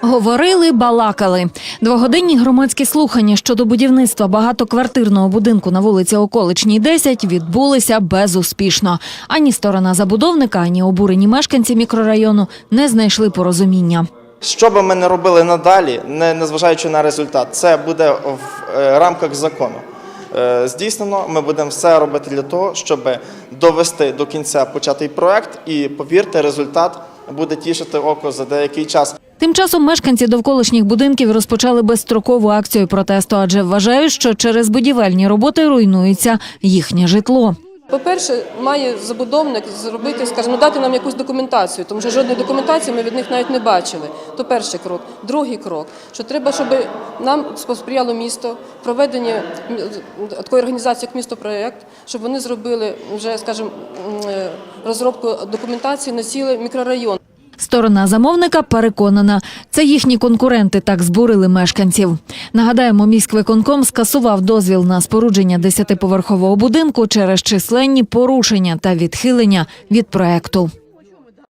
Говорили, балакали. Двогодинні громадські слухання щодо будівництва багатоквартирного будинку на вулиці Околичній 10 відбулися безуспішно. Ані сторона забудовника, ані обурені мешканці мікрорайону не знайшли порозуміння. Що би ми не робили надалі, не незважаючи на результат, це буде в е, рамках закону. Е, Здійснено, ми будемо все робити для того, щоб довести до кінця початий проект, і повірте, результат буде тішити око за деякий час. Тим часом мешканці довколишніх будинків розпочали безстрокову акцію протесту, адже вважають, що через будівельні роботи руйнується їхнє житло. По-перше, має забудовник зробити, скажімо, дати нам якусь документацію, тому що жодної документації ми від них навіть не бачили. То перший крок. Другий крок, що треба, щоб нам посприяло місто в проведенні такої організації, як місто проєкт, щоб вони зробили вже, скажімо, розробку документації на цілий мікрорайон. Сторона замовника переконана, це їхні конкуренти так збурили мешканців. Нагадаємо, міськвиконком скасував дозвіл на спорудження десятиповерхового будинку через численні порушення та відхилення від проекту.